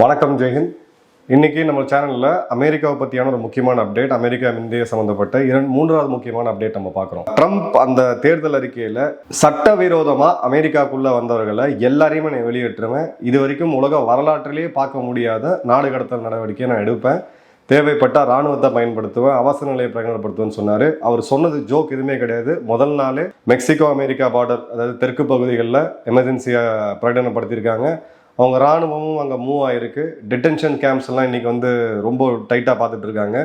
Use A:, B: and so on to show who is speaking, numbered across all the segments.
A: வணக்கம் ஜெயஹிந்த் இன்னைக்கு நம்ம சேனலில் அமெரிக்காவை பற்றியான ஒரு முக்கியமான அப்டேட் அமெரிக்கா இந்திய சம்மந்தப்பட்ட இரண்டு மூன்றாவது முக்கியமான அப்டேட் நம்ம பார்க்குறோம். ட்ரம்ப் அந்த தேர்தல் அறிக்கையில் சட்டவிரோதமாக அமெரிக்காக்குள்ளே வந்தவர்களை எல்லாரையுமே நான் வெளியேற்றுவேன். இது வரைக்கும் உலக வரலாற்றிலேயே பார்க்க முடியாத நாடு கடத்தல் நடவடிக்கையை நான் எடுப்பேன். தேவைப்பட்ட ராணுவத்தை பயன்படுத்துவேன் அவசர நிலையை பிரகடனப்படுத்துவேன்னு சொன்னார். அவர் சொன்னது ஜோக் எதுவுமே கிடையாது. முதல் நாளே மெக்சிகோ அமெரிக்கா பார்டர் அதாவது தெற்கு பகுதிகளில் எமர்ஜென்சியாக பிரகடனப்படுத்தியிருக்காங்க. அவங்க ராணுவமும் அங்கே மூவ் ஆயிருக்கு. டிடென்ஷன் கேம்ப்ஸ் எல்லாம் இன்றைக்கி வந்து ரொம்ப டைட்டாக பார்த்துட்டு இருக்காங்க.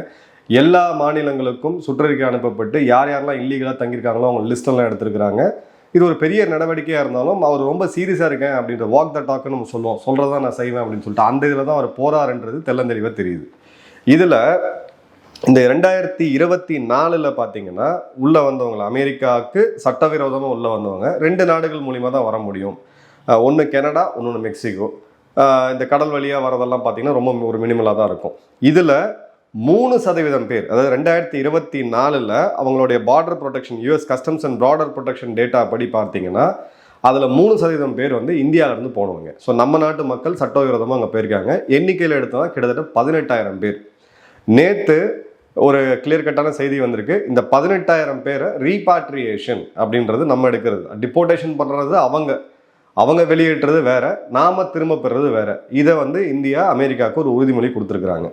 A: எல்லா மாநிலங்களுக்கும் சுற்றறிக்கை அனுப்பப்பட்டு யார் யாரெல்லாம் இல்லீகலாக தங்கியிருக்காங்களோ அவங்க லிஸ்டெல்லாம் எடுத்திருக்கிறாங்க. இது ஒரு பெரிய நடவடிக்கையாக இருந்தாலும் அவர் ரொம்ப சீரியஸாக இருக்கேன் அப்படின்ற வாக் த டாக்னு நம்ம சொல்லுவோம். சொல்கிறதா நான் செய்வேன் அப்படின்னு சொல்லிட்டு அந்த இதில் தான் அவர் போறாருன்றது தெள்ளந்தெளிவாக தெரியுது. இதில் இந்த ரெண்டாயிரத்தி இருபத்தி நாலில் பார்த்தீங்கன்னா உள்ளே வந்தவங்க அமெரிக்காவுக்கு சட்டவிரோதமாக உள்ளே வந்தவங்க ரெண்டு நாடுகள் மூலிமா தான் வர முடியும். ஒன்று கெனடா ஒன்று மெக்சிகோ. இந்த கடல் வழியாக வரதெல்லாம் பார்த்தீங்கன்னா ரொம்ப ஒரு மினிமலாக தான் இருக்கும். இதில் மூணு சதவீதம் பேர் அதாவது ரெண்டாயிரத்தி இருபத்தி நாலில் அவங்களுடைய border protection US customs and border protection data படி பார்த்தீங்கன்னா அதில் மூணு சதவீதம் பேர் வந்து இந்தியாவிலேருந்து போனவங்க. ஸோ நம்ம நாட்டு மக்கள் சட்டவிரோதமாக அங்கே போயிருக்காங்க. எண்ணிக்கையில் எடுத்தோம்னா கிட்டத்தட்ட பதினெட்டாயிரம் பேர். நேற்று ஒரு கிளியர் கட்டான செய்தி வந்திருக்கு. இந்த பதினெட்டாயிரம் பேரை ரீபாட்ரியேஷன் அப்படின்றது நம்ம எடுக்கிறது. டிப்போர்டேஷன் பண்ணுறது அவங்க. அவங்க வெளியேற்றுறது வேற நாம திரும்ப பெறுறது வேற. இதை வந்து இந்தியா அமெரிக்காவுக்கு ஒரு உறுதிமொழி கொடுத்துருக்குறாங்க.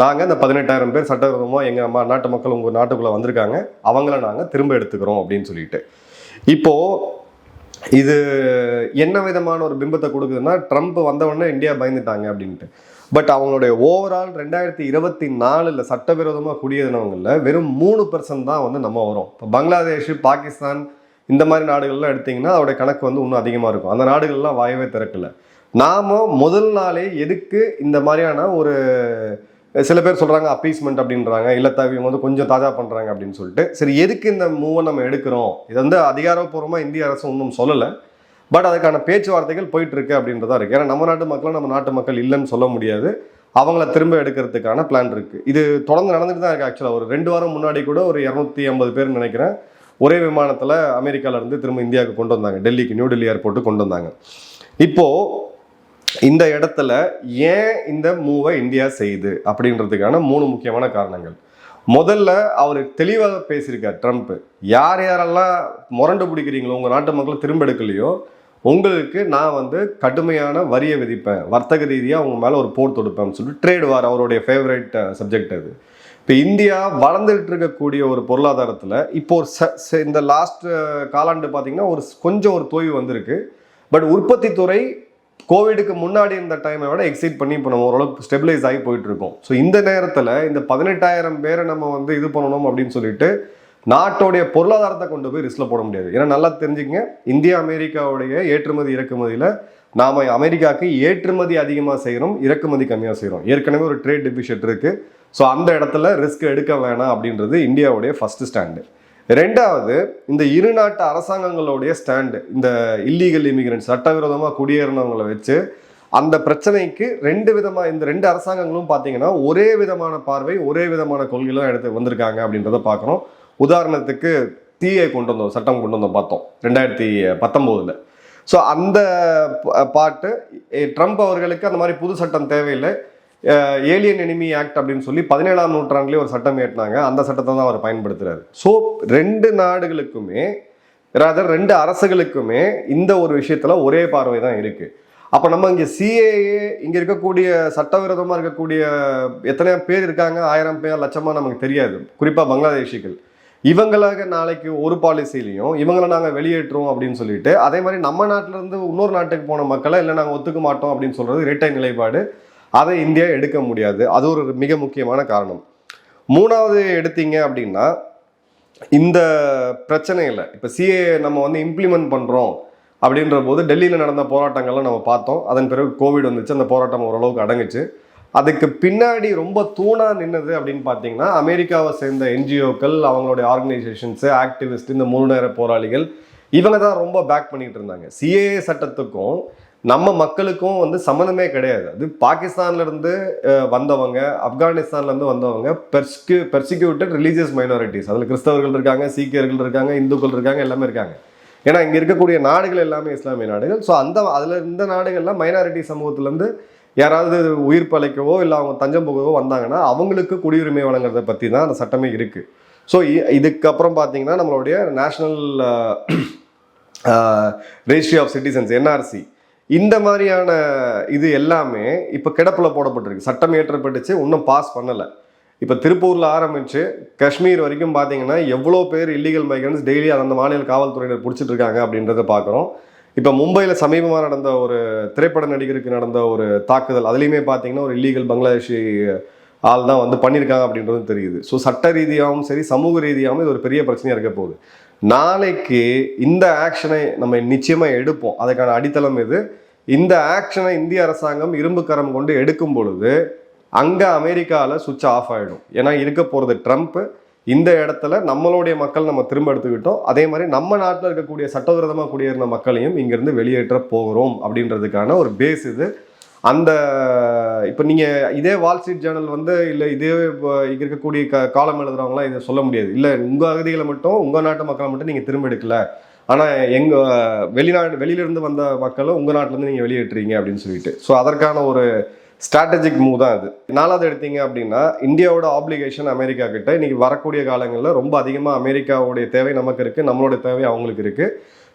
A: நாங்கள் இந்த பதினெட்டாயிரம் பேர் சட்டவிரோதமாக எங்கள் அம்மா நாட்டு மக்கள் உங்கள் நாட்டுக்குள்ளே வந்திருக்காங்க. அவங்கள நாங்கள் திரும்ப எடுத்துக்கிறோம் அப்படின்னு சொல்லிட்டு. இப்போது இது என்ன விதமான ஒரு பிம்பத்தை கொடுக்குதுன்னா ட்ரம்ப் வந்தவொடனே இந்தியா பயந்துட்டாங்க அப்படின்ட்டு. பட் அவங்களுடைய ஓவரால் ரெண்டாயிரத்தி இருபத்தி நாலில் சட்டவிரோதமாக குடியேறினவங்களில் வெறும் மூணு பர்சன்ட் தான் வந்து நம்ம வரும். இப்போ பங்களாதேஷ் பாகிஸ்தான் இந்த மாதிரி நாடுகள்லாம் எடுத்திங்கன்னா அதோட கணக்கு வந்து இன்னும் அதிகமாக இருக்கும். அந்த நாடுகள்லாம் வாயவே திறக்கல. நாம முதல் நாளே எதுக்கு இந்த மாதிரியான ஒரு சில பேர் சொல்கிறாங்க அப்பீஸ்மெண்ட் அப்படின்றாங்க. இல்லை இவங்க வந்து கொஞ்சம் தாஜா பண்ணுறாங்க அப்படின்னு சொல்லிட்டு. சரி எதுக்கு இந்த மூவை நம்ம எடுக்கிறோம்? இது வந்து அதிகாரப்பூர்வமாக இந்திய அரசு ஒன்றும் சொல்லலை. பட் அதுக்கான பேச்சுவார்த்தைகள் போயிட்டுருக்கு அப்படின்றதா இருக்குது ஏன்னா நம்ம நாட்டு மக்களும் நம்ம நாட்டு மக்கள் இல்லைன்னு சொல்ல முடியாது. அவங்கள திரும்ப எடுக்கிறதுக்கான பிளான் இருக்குது இது தொடர்ந்து நடந்துட்டு தான் இருக்குது ஆக்சுவலாக ஒரு ரெண்டு வாரம் முன்னாடி கூட ஒரு இரநூத்தி ஐம்பது பேர் நினைக்கிறேன். ஒரே விமானத்தில் அமெரிக்காவிலேருந்து திரும்ப இந்தியாவுக்கு கொண்டு வந்தாங்க. டெல்லிக்கு நியூ டெல்லி ஏர்போர்ட்டு கொண்டு வந்தாங்க. இப்போ இந்த இடத்துல ஏன் இந்த மூவை இந்தியா செய்யுது? அப்படின்றதுக்கான மூணு முக்கியமான காரணங்கள். முதல்ல அவர் தெளிவாக பேசியிருக்கார் ட்ரம்ப். யார் யாரெல்லாம் முரண்டு பிடிக்கிறீங்களோ உங்கள் நாட்டு மக்களை திரும்ப எடுக்கலையோ உங்களுக்கு நான் வந்து கடுமையான வரியை விதிப்பேன். வர்த்தக ரீதியாக அவங்க மேலே ஒரு போர் தொடுப்பேன்னு சொல்லிட்டு ட்ரேட் வார் அவருடைய ஃபேவரட் சப்ஜெக்ட் அது. இப்போ இந்தியா வளர்ந்துட்டு இருக்கக்கூடிய ஒரு பொருளாதாரத்தில் இப்போ ஒரு ச- இந்த லாஸ்ட் காலாண்டு பார்த்தீங்கன்னா ஒரு கொஞ்சம் ஒரு தோய்வு வந்திருக்கு. பட் உற்பத்தி துறை கோவிடுக்கு முன்னாடி இருந்த டைமை விட எக்ஸைட் பண்ணி இப்போ நம்ம ஓரளவுக்கு ஸ்டெபிலைஸ் ஆகி போயிட்டு இருக்கோம் ஸோ இந்த நேரத்தில் இந்த பதினெட்டாயிரம் பேரை நம்ம வந்து இது பண்ணணும் அப்படின்னு சொல்லிட்டு நாட்டோடைய பொருளாதாரத்தை கொண்டு போய் ரிஸ்கில் போட முடியாது. ஏன்னா நல்லா தெரிஞ்சுக்கங்க இந்தியா அமெரிக்காவுடைய ஏற்றுமதி இறக்குமதியில் நாம் அமெரிக்காவுக்கு ஏற்றுமதி அதிகமாக செய்கிறோம் இறக்குமதி கம்மியாக செய்கிறோம் ஏற்கனவே ஒரு ட்ரேட் டெபிஷிட் இருக்குது ஸோ அந்த இடத்துல ரிஸ்க் எடுக்க வேணாம் அப்படின்றது இந்தியாவுடைய ஃபஸ்ட்டு ஸ்டாண்டு ரெண்டாவது இந்த இரு நாட்டு அரசாங்கங்களுடைய ஸ்டாண்டு இந்த இல்லீகல் இமிகிரன்ட் சட்டவிரோதமாக குடியேறினவங்களை வச்சு அந்த பிரச்சனைக்கு ரெண்டு விதமாக இந்த ரெண்டு அரசாங்கங்களும் பார்த்தீங்கன்னா ஒரே விதமான பார்வை ஒரே விதமான கொள்கைலாம் எடுத்து வந்திருக்காங்க அப்படின்றத பார்க்குறோம் உதாரணத்துக்கு தீயை கொண்டு வந்தோம் சட்டம் கொண்டு வந்தோம் பார்த்தோம். ரெண்டாயிரத்தி பத்தொம்போதில். ஸோ அந்த ப- பாட்டு ட்ரம்ப் அவர்களுக்கு அந்த மாதிரி புது சட்டம் தேவையில்லை. ஏலியன் எனிமி ஆக்ட் அப்படின்னு சொல்லி பதினேழாம் நூற்றாண்டுலேயே ஒரு சட்டம் ஏற்றினாங்க அந்த சட்டத்தை தான் அவர் பயன்படுத்துறாரு. ஸோ ரெண்டு நாடுகளுக்குமே ராதர் ரெண்டு அரசுகளுக்குமே இந்த ஒரு விஷயத்தில் ஒரே பார்வை தான் இருக்குது அப்போ நம்ம இங்கே சிஏஏ இங்கே இருக்கக்கூடிய சட்டவிரோதமாக இருக்கக்கூடிய எத்தனையோ பேர் இருக்காங்க. ஆயிரம் பேர் லட்சமாக நமக்கு தெரியாது. குறிப்பாக பங்களாதேஷிகள். இவங்களாக நாளைக்கு ஒரு பாலிசிலையும் இவங்களை நாங்கள் வெளியேற்றுவோம் அப்படின்னு சொல்லிட்டு அதே மாதிரி நம்ம நாட்டுல இருந்து இன்னொரு நாட்டுக்கு போன மக்களை இல்லை நாங்கள் ஒத்துக்க மாட்டோம் அப்படின்னு சொல்கிறது இரட்டை நிலைப்பாடு. அதை இந்தியா எடுக்க முடியாது. அது ஒரு மிக முக்கியமான காரணம். மூணாவது எடுத்தீங்க அப்படின்னா இந்த பிரச்சனையில் இப்போ சிஏ நம்ம வந்து இம்ப்ளிமெண்ட் பண்ணுறோம் அப்படின்ற போது டெல்லியில் நடந்த போராட்டங்கள்லாம் நம்ம பார்த்தோம். அதன் பிறகு கோவிட் வந்துச்சு. அந்த போராட்டம் ஓரளவுக்கு அடங்குச்சு. அதுக்கு பின்னாடி ரொம்ப தூணாக நின்னது அப்படின்னு பார்த்தீங்கன்னா அமெரிக்காவை சேர்ந்த என்ஜிஓக்கள் அவங்களுடைய ஆர்கனைசேஷன்ஸு ஆக்டிவிஸ்ட் இந்த மூணு நேர போராளிகள் இவங்க தான் ரொம்ப பேக் பண்ணிகிட்டு இருந்தாங்க. சிஏஏ சட்டத்துக்கும் நம்ம மக்களுக்கும் வந்து சம்மந்தமே கிடையாது. அது பாகிஸ்தான்லேருந்து வந்தவங்க ஆப்கானிஸ்தான்லேருந்து வந்தவங்க பெர்ஸ்கு பெர்சிக்யூட்டட் ரிலீஜியஸ் மைனாரிட்டிஸ் அதில் கிறிஸ்தவர்கள் இருக்காங்க சீக்கியர்கள் இருக்காங்க இந்துக்கள் இருக்காங்க எல்லாமே இருக்காங்க. ஏன்னா இங்கே இருக்கக்கூடிய நாடுகள் எல்லாமே இஸ்லாமிய நாடுகள். ஸோ அந்த அதில் இந்த நாடுகள்லாம் மைனாரிட்டி சமூகத்திலேருந்து யாராவது உயிர் பழைக்கவோ இல்லை அவங்க தஞ்சம் போகவோ வந்தாங்கன்னா அவங்களுக்கு குடியுரிமை வழங்குறத பற்றி தான் அந்த சட்டமே இருக்குது ஸோ இதுக்கப்புறம் பார்த்தீங்கன்னா நம்மளுடைய national ratio of citizens NRC இந்த மாதிரியான இது எல்லாமே இப்போ கிடப்பில் போடப்பட்டிருக்கு. சட்டம் ஏற்றப்பட்டுச்சு இன்னும் பாஸ் பண்ணலை. இப்போ திருப்பூரில் ஆரம்பித்து காஷ்மீர் வரைக்கும் பார்த்தீங்கன்னா எவ்வளோ பேர் இல்லீகல் மைக்ரன்ஸ் டெய்லி அந்த மாநில காவல்துறையினர் பிடிச்சிட்டு இருக்காங்க அப்படின்றத பார்க்குறோம் இப்போ மும்பையில் சமீபமாக நடந்த ஒரு திரைப்பட நடிகருக்கு நடந்த ஒரு தாக்குதல் அதுலேயுமே பார்த்தீங்கன்னா ஒரு இல்லீகல் பங்களாதேஷி ஆள் தான் வந்து பண்ணியிருக்காங்க அப்படின்றது தெரியுது. ஸோ சட்ட ரீதியாகவும் சரி சமூக ரீதியாகவும் இது ஒரு பெரிய பிரச்சனையாக இருக்க போகுது. நாளைக்கு இந்த ஆக்ஷனை நம்ம நிச்சயமாக எடுப்போம். அதுக்கான அடித்தளம் இது இந்த ஆக்ஷனை இந்திய அரசாங்கம் இரும்பு கரம் கொண்டு எடுக்கும் பொழுது அங்கே அமெரிக்காவில் சுவிட்ச் ஆஃப் ஆகிடும் ஏன்னா இருக்க போகிறது ட்ரம்ப் இந்த இடத்துல நம்மளுடைய மக்கள் நம்ம திரும்ப எடுத்துக்கிட்டோம். அதே மாதிரி நம்ம நாட்டில் இருக்கக்கூடிய சட்டவிரோதமாக குடியேறின மக்களையும் இங்கேருந்து வெளியேற்ற போகிறோம் அப்படின்றதுக்கான ஒரு பேஸ் இது. அந்த இப்போ நீங்கள் இதே வால் ஸ்ட்ரீட் ஜேர்னல் வந்து இல்லை இதே இப்போ இருக்கக்கூடிய க காலம் எழுதுறவங்களாம் இதை சொல்ல முடியாது. இல்லை உங்கள் அகதிகளை மட்டும் உங்கள் நாட்டு மக்களை மட்டும் நீங்கள் திரும்ப எடுக்கல. ஆனால் எங்கள் வெளிநாடு வெளியிலேருந்து வந்த மக்களும் உங்கள் நாட்டிலேருந்து நீங்கள் வெளியேற்றுறீங்க அப்படின்னு சொல்லிட்டு. ஸோ அதற்கான ஒரு ஸ்ட்ராட்டஜிக் மூவ் தான் இது நாலாவது எடுத்தீங்க அப்படின்னா இந்தியாவோட ஆப்ளிகேஷன் அமெரிக்கா கிட்ட இன்னைக்கு வரக்கூடிய காலங்களில் ரொம்ப அதிகமாக அமெரிக்காவுடைய தேவை நமக்கு இருக்குது நம்மளுடைய தேவை அவங்களுக்கு இருக்குது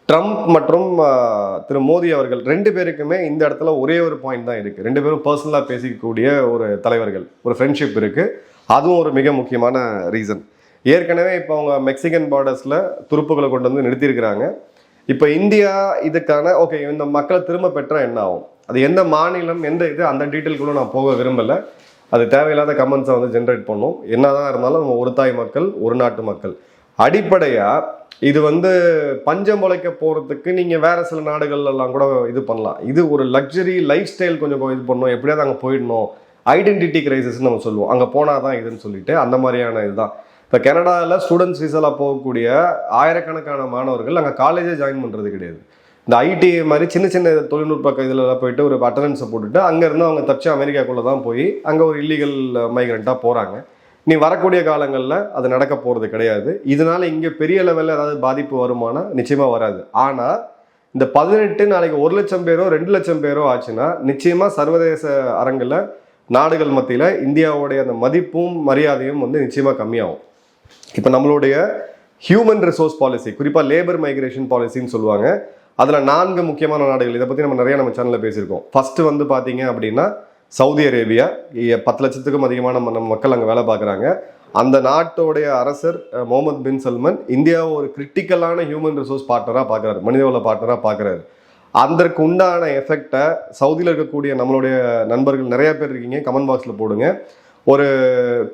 A: ட்ரம்ப் மற்றும் திரு மோடி அவர்கள் ரெண்டு பேருக்குமே இந்த இடத்துல ஒரே ஒரு பாயிண்ட் தான் இருக்குது ரெண்டு பேரும் பர்சனலாக பேசிக்கக்கூடிய ஒரு தலைவர்கள் ஒரு ஃப்ரெண்ட்ஷிப் இருக்குது அதுவும் ஒரு மிக முக்கியமான ரீசன் ஏற்கனவே இப்போ அவங்க மெக்சிகன் பார்டர்ஸில் துருப்புகளை கொண்டு வந்து நிறுத்தியிருக்கிறாங்க. இப்போ இந்தியா இதுக்கான ஓகே இந்த மக்களை திரும்ப பெற்றால் என்ன ஆகும் அது எந்த மாநிலம் எந்த இது அந்த டீட்டெயில்குள்ள நான் போக விரும்பலை. அது தேவையில்லாத கமெண்ட்ஸை வந்து ஜென்ரேட் பண்ணும். என்னதான் இருந்தாலும் நம்ம ஒரு தாய் மக்கள் ஒரு நாட்டு மக்கள். அடிப்படையாக இது வந்து பஞ்சம் உழைக்க போகிறதுக்கு நீங்கள் வேறு சில நாடுகள்லாம் கூட இது பண்ணலாம். இது ஒரு லக்ஸரி லைஃப் ஸ்டைல் கொஞ்சம் இது பண்ணணும் எப்படியாவது அங்கே போயிடணும். ஐடென்டிட்டி கிரைசிஸ்னு நம்ம சொல்லுவோம். அங்கே போனால் தான் இதுன்னு சொல்லிட்டு அந்த மாதிரியான இதுதான். இப்போ கனடாவில் ஸ்டூடெண்ட்ஸ் விசாவில் போகக்கூடிய ஆயிரக்கணக்கான மாணவர்கள் அங்கே காலேஜே ஜாயின் பண்ணுறது கிடையாது. இந்த ஐடி மாதிரி சின்ன சின்ன தொழில்நுட்ப இதில் போயிட்டு ஒரு அட்டண்டன்ஸை போட்டுட்டு அங்கேருந்து அவங்க தப்பிச்சு அமெரிக்காக்குள்ளே தான் போய் அங்கே ஒரு இல்லீகல் மைக்ரெண்ட்டாக போகிறாங்க நீ வரக்கூடிய காலங்களில் அது நடக்க போகிறது கிடையாது. இதனால இங்கே பெரிய லெவலில் ஏதாவது பாதிப்பு வருமானா நிச்சயமாக வராது. ஆனால் இந்த பதினெட்டு நாளைக்கு ஒரு லட்சம் பேரோ ரெண்டு லட்சம் பேரோ ஆச்சுன்னா நிச்சயமாக சர்வதேச அரங்கில் நாடுகள் மத்தியில் இந்தியாவுடைய அந்த மதிப்பும் மரியாதையும் வந்து நிச்சயமாக கம்மியாகும். இப்போ நம்மளுடைய ஹியூமன் ரிசோர்ஸ் பாலிசி குறிப்பாக லேபர் மைக்ரேஷன் பாலிசின்னு சொல்லுவாங்க. அதில் நான்கு முக்கியமான நாடுகள். இதை பற்றி நம்ம நிறைய நம்ம சேனலில் பேசியிருக்கோம். ஃபஸ்ட்டு வந்து பார்த்தீங்க அப்படின்னா சவுதி அரேபியா. பத்து லட்சத்துக்கும் அதிகமான நம்ம நம்ம மக்கள் அங்கே வேலை பார்க்குறாங்க. அந்த நாட்டோடைய அரசர் முகமது பின் சல்மன் இந்தியாவை ஒரு கிரிட்டிக்கலான ஹியூமன் ரிசோர்ஸ் பார்ட்னராக பார்க்குறாரு மனிதவள பார்ட்னராக பார்க்குறாரு அதற்கு உண்டான எஃபெக்டை சவுதியில் இருக்கக்கூடிய நம்மளுடைய நண்பர்கள் நிறைய பேர் இருக்கீங்க. கமெண்ட் பாக்ஸில் போடுங்க. ஒரு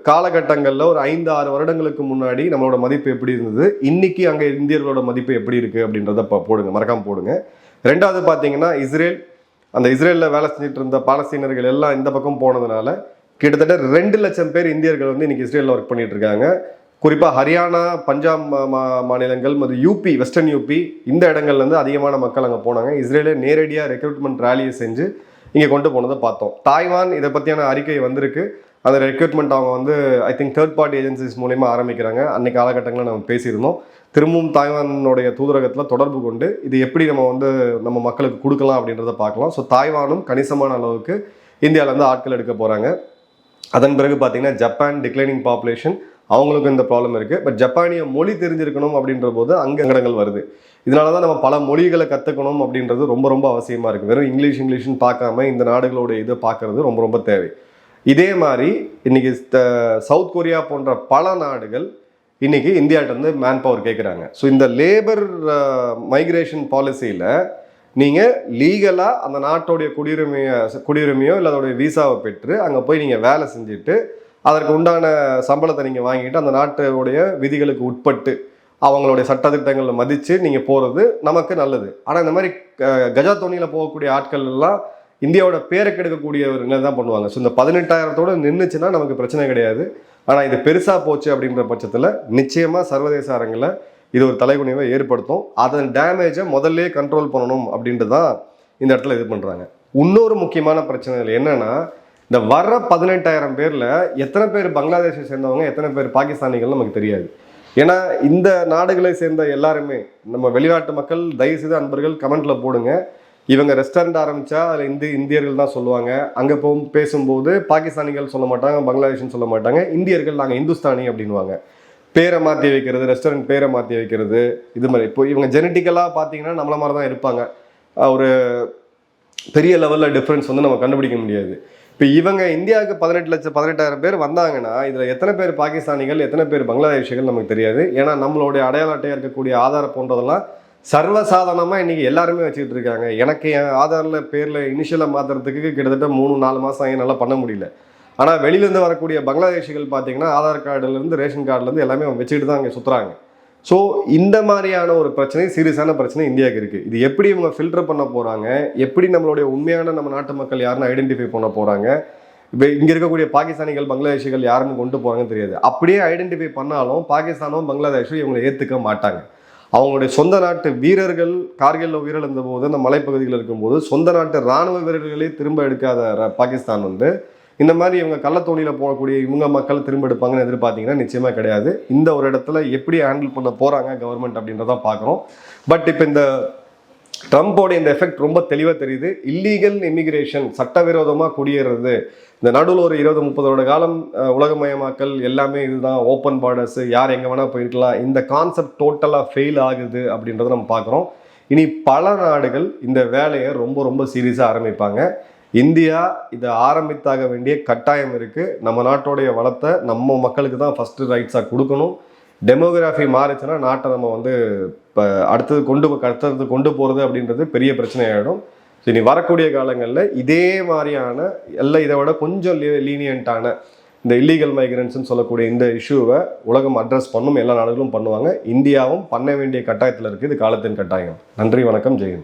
A: காலகட்டங்களில் ஒரு ஐந்து ஆறு வருடங்களுக்கு முன்னாடி நம்மளோட மதிப்பு எப்படி இருந்தது? இன்னைக்கு அங்கே இந்தியர்களோட மதிப்பு எப்படி இருக்குது அப்படின்றத ப- போடுங்க. மறக்காம போடுங்க. ரெண்டாவது பார்த்தீங்கன்னா இஸ்ரேல் அந்த இஸ்ரேலில் வேலை செஞ்சுட்டு இருந்த பாலஸ்தீனர்கள் எல்லாம் இந்த பக்கம் போனதுனால கிட்டத்தட்ட ரெண்டு லட்சம் பேர் இந்தியர்கள் வந்து இன்னைக்கு இஸ்ரேலில் ஒர்க் பண்ணிட்டு இருக்காங்க. குறிப்பாக ஹரியானா பஞ்சாப் மா- மா- மாநிலங்கள் மற்றும் யூபி வெஸ்டர்ன் யூபி இந்த இடங்கள்லேருந்து அதிகமான மக்கள் அங்கே போனாங்க. இஸ்ரேலே நேரடியாக ரெக்ரூட்மெண்ட் ரேலியை செஞ்சு இங்கே கொண்டு போனதை பார்த்தோம். தாய்வான் இதை பற்றியான அறிக்கை வந்திருக்கு. அந்த ரெக்ரூட்மெண்ட் அவங்க வந்து I think third party agencies மூலயமா ஆரம்பிக்கிறாங்க. அன்னைக்கு காலகட்டங்களில் நம்ம பேசியிருந்தோம். திரும்பவும் தாய்வானுடைய தூதரகத்தில் தொடர்பு கொண்டு இது எப்படி நம்ம வந்து நம்ம மக்களுக்கு கொடுக்கலாம் அப்படின்றத பார்க்கலாம். ஸோ தாய்வானும் கணிசமான அளவுக்கு இந்தியாவிலேருந்து ஆட்கள் எடுக்க போகிறாங்க அதன் பிறகு பார்த்தீங்கன்னா ஜப்பான் டிக்ளைனிங் பாப்புலேஷன் அவங்களுக்கும் இந்த ப்ராப்ளம் இருக்குது பட் ஜப்பானிய மொழி தெரிஞ்சிருக்கணும் அப்படின்ற போது அங்கே சங்கடங்கள் வருது. இதனால தான் நம்ம பல மொழிகளை கற்றுக்கணும் அப்படின்றது ரொம்ப ரொம்ப அவசியமாக இருக்குது வெறும் இங்கிலீஷ் இங்கிலீஷ்னு பார்க்காம இந்த நாடுகளோட இதை பார்க்கறது ரொம்ப ரொம்ப தேவை. இதே மாதிரி இன்னைக்கு த- சவுத் கொரியா போன்ற பல நாடுகள் இன்றைக்கி இந்தியாட்டேருந்து மேன் பவர் கேட்குறாங்க ஸோ இந்த லேபர் மைக்ரேஷன் பாலிசியில் நீங்கள் லீகலாக அந்த நாட்டோடைய குடியுரிமையை குடியுரிமையோ இல்லை அதோடைய விசாவை பெற்று அங்கே போய் நீங்கள் வேலை செஞ்சுட்டு அதற்கு உண்டான சம்பளத்தை நீங்கள் வாங்கிட்டு அந்த நாட்டோடைய விதிகளுக்கு உட்பட்டு அவங்களுடைய சட்டத்திட்டங்களை மதித்து நீங்கள் போகிறது நமக்கு நல்லது. ஆனால் இந்த மாதிரி க- கஜா தோணியில் போகக்கூடிய ஆட்கள் எல்லாம் இந்தியாவோட பேரை நிலை தான் பண்ணுவாங்க? ஸோ இந்த பதினெட்டாயிரத்தோட நின்றுச்சுன்னா நமக்கு பிரச்சனை கிடையாது. ஆனால் இது பெருசாக போச்சு அப்படின்ற பட்சத்தில் நிச்சயமாக சர்வதேச அரங்கில் இது ஒரு தலைகுனிவை ஏற்படுத்தும். அதன் டேமேஜை முதல்ல கண்ட்ரோல் பண்ணணும் அப்படின்ட்டு தான் இந்த இடத்துல இது பண்ணுறாங்க இன்னொரு முக்கியமான பிரச்சனை இதில் இந்த வர்ற பதினெட்டாயிரம் பேரில் எத்தனை பேர் பங்களாதேஷை சேர்ந்தவங்க எத்தனை பேர் பாகிஸ்தானிகள் நமக்கு தெரியாது. ஏன்னா இந்த நாடுகளை சேர்ந்த எல்லாருமே நம்ம வெளிநாட்டு மக்கள் தயவுசெய்து அன்பர்கள் கமெண்ட்டில் போடுங்க. இவங்க ரெஸ்டாரண்ட் ஆரம்பித்தா அதில் இந்து இந்தியர்கள் தான் சொல்லுவாங்க. அங்கே போ பேசும்போது பாகிஸ்தானிகள் சொல்ல மாட்டாங்க பங்களாதேஷ்னு சொல்ல மாட்டாங்க இந்தியர்கள் நாங்கள் இந்துஸ்தானி அப்படின்வாங்க பேரை மாற்றி வைக்கிறது ரெஸ்டாரண்ட் பேரை மாற்றி வைக்கிறது இது மாதிரி. இப்போ இவங்க ஜெனட்டிக்கலாக பார்த்தீங்கன்னா நம்மள மாதிரி தான் இருப்பாங்க ஒரு பெரிய லெவலில் டிஃப்ரென்ஸ் வந்து நம்ம கண்டுபிடிக்க முடியாது. இப்போ இவங்க இந்தியாவுக்கு பதினெட்டு லட்சம் பதினெட்டாயிரம் பேர் வந்தாங்கன்னா இதில் எத்தனை பேர் பாகிஸ்தானிகள் எத்தனை பேர் பங்களாதேஷிகள் நமக்கு தெரியாது. ஏன்னா நம்மளுடைய அடையாள அட்டையாக இருக்கக்கூடிய ஆதாரம் போன்றதெல்லாம் சர்வசாதாரணமாக இன்றைக்கி எல்லாருமே வச்சுக்கிட்டு இருக்காங்க. எனக்கு என் ஆதாரில் பேரில் இனிஷியலாக மாற்றுறதுக்கு கிட்டத்தட்ட மூணு நாலு மாதம் என்னால் பண்ண முடியல. ஆனால் வெளியிலேருந்து வரக்கூடிய பங்களாதேஷிகள் பார்த்தீங்கன்னா ஆதார் கார்டுலேருந்து ரேஷன் கார்டுலேருந்து எல்லாமே அவங்க வச்சுக்கிட்டு தான் அங்கே சுற்றுறாங்க ஸோ இந்த மாதிரியான ஒரு பிரச்சனை சீரியஸான பிரச்சனை இந்தியாவுக்கு இருக்குது இது எப்படி இவங்க ஃபில்டர் பண்ண போகிறாங்க எப்படி நம்மளுடைய உண்மையான நம்ம நாட்டு மக்கள் யாருன்னு ஐடென்டிஃபை பண்ண போகிறாங்க இப்போ இங்கே இருக்கக்கூடிய பாகிஸ்தானிகள் பங்களாதேஷிகள் யாருன்னு கொண்டு போகிறாங்கன்னு தெரியாது. அப்படியே ஐடென்டிஃபை பண்ணாலும் பாகிஸ்தானும் பங்களாதேஷும் இவங்களை ஏற்றுக்க மாட்டாங்க. அவங்களுடைய சொந்த நாட்டு வீரர்கள் கார்கில் உயிரிழந்த போது அந்த மலைப்பகுதியில் இருக்கும்போது சொந்த நாட்டு ராணுவ வீரர்களே திரும்ப எடுக்காத பாகிஸ்தான் வந்து இந்த மாதிரி இவங்க கள்ளத்தோணியில் போகக்கூடிய இவங்க மக்கள் திரும்ப எடுப்பாங்கன்னு எதிர்பார்த்தீங்கன்னா நிச்சயமாக கிடையாது. இந்த ஒரு இடத்துல எப்படி ஹேண்டில் பண்ண போகிறாங்க கவர்மெண்ட் அப்படின்றத பார்க்குறோம் பட் இப்போ இந்த ட்ரம்ப்போட இந்த எஃபெக்ட் ரொம்ப தெளிவாக தெரியுது. இல்லீகல் இமிகிரேஷன் சட்டவிரோதமாக குடியேறது. இந்த நடுவில் ஒரு இருபது முப்பது வருட காலம் உலகமயமாக்கல் எல்லாமே இதுதான். ஓப்பன் பார்டர்ஸ் யார் எங்கே வேணால் போயிருக்கலாம். இந்த கான்செப்ட் டோட்டலாக ஃபெயில் ஆகுது அப்படின்றத நம்ம பார்க்குறோம். இனி பல நாடுகள் இந்த வேலையை ரொம்ப ரொம்ப சீரியஸாக ஆரம்பிப்பாங்க. இந்தியா இதை ஆரம்பித்தாக வேண்டிய கட்டாயம் இருக்குது நம்ம நாட்டோடைய வளத்தை நம்ம மக்களுக்கு தான் ஃபஸ்ட்டு ரைட்ஸாக கொடுக்கணும். டெமோகிராஃபி மாறுச்சுன்னா நாட்டை நம்ம வந்து இப்போ அடுத்தது கொண்டு அடுத்தது கொண்டு போகிறது அப்படின்றது பெரிய பிரச்சனையாகிடும் ஸோ இனி வரக்கூடிய காலங்களில் இதே மாதிரியான எல்லாம் இதை விட கொஞ்சம் லீனியண்ட்டான இந்த இல்லீகல் மைக்ரன்ஸ்னு சொல்லக்கூடிய இந்த இஷ்யூவை உலகம் அட்ரஸ் பண்ணும். எல்லா நாடுகளும் பண்ணுவாங்க. இந்தியாவும் பண்ண வேண்டிய கட்டாயத்தில் இருக்குது இது காலத்தின் கட்டாயம். நன்றி வணக்கம் ஜெயந்த்